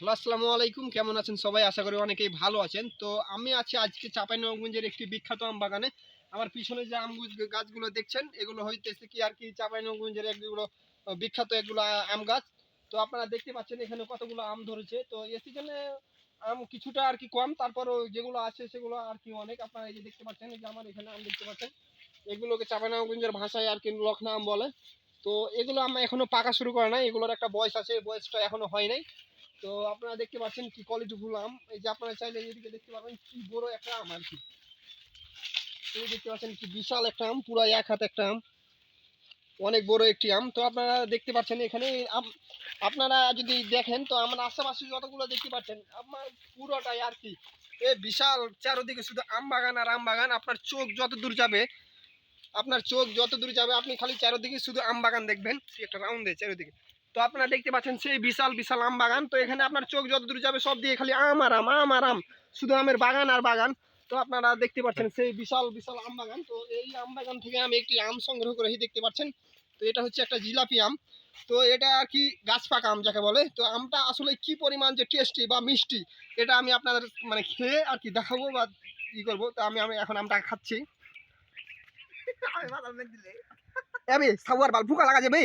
Hello, আসসালামু আলাইকুম। কেমন আছেন সবাই? আশা করি অনেকেই ভালো আছেন। তো আমি আছি আজকে চাঁপাইনবাবগঞ্জের একটি বিখ্যাত আম বাগানে। আমার পিছনে যে আম গাছগুলো দেখছেন, এগুলো হইতেছে কি আর কি চাঁপাইনবাবগঞ্জের একগুলো বিখ্যাত এগুলো আম গাছ। তো আপনারা দেখতে পাচ্ছেন এখানে কতগুলো আম ধরেছে। তো এ সিজনে আম কিছুটা আর কি কম, তারপরও যেগুলো আছে সেগুলো আর কি অনেক। আপনারা এই যে দেখতে পাচ্ছেন, এই যে আমার এখানে আম দেখতে পাচ্ছেন, এগুলোকে চাঁপাইনবাবগঞ্জের ভাষায় আর কি লখনা আম বলে। তো এগুলো আম এখনও পাকা শুরু করে নাই, এগুলোর একটা বয়স আছে, বয়সটা এখনও হয় নাই। তো আপনারা দেখতে পাচ্ছেন কি কোয়ালিটি ফুল আম এই যে আপনারা চাইলে এদিকে দেখতে পাবেন কি বড় একটা আম আর কি। এই দেখতে পাচ্ছেন কি বিশাল একটা আম, পুরো এক হাত একটা আম। অনেক বড় একটি আম। তো আপনারা দেখতে পাচ্ছেন এখানে আপনারা যদি দেখেন, তো আমার আশেপাশে যতগুলো দেখতে পাচ্ছেন, আমার পুরোটাই আর কি। এ বিশাল, চারোদিকে শুধু আম বাগান আর আম বাগান। আপনার চোখ যত দূর যাবে, আপনার চোখ যত দূর যাবে, আপনি খালি চারোদিকে শুধু আম বাগান দেখবেন। একটা রাউন্ড দেয় চারোদিকে। তো আপনারা দেখতে পাচ্ছেন সেই বিশাল বিশাল আম বাগান। তো এখানে আপনার চোখ যত দূর যাবে সব দিয়ে খালি আম আর আম আম আর আম। শুধু আমের বাগান আর বাগান। তো আপনারা দেখতে পাচ্ছেন সেই বিশাল বিশাল আম বাগান। তো এই আম বাগান থেকে আমি একটি আম সংগ্রহ করে দেখতে পাচ্ছেন। তো এটা হচ্ছে একটা জিলাপি আম। তো এটা আর কি গাছ পাকা আম যাকে বলে। তো আমটা আসলে কি পরিমাণ যে টেস্টি বা মিষ্টি এটা আমি আপনাদের মানে খেয়ে আর কি দেখাবো বা ই করব। তো আমি আমি এখন আমটা খাচ্ছি। আমি সাওয়ার বাল ফুকা লাগা যাবে।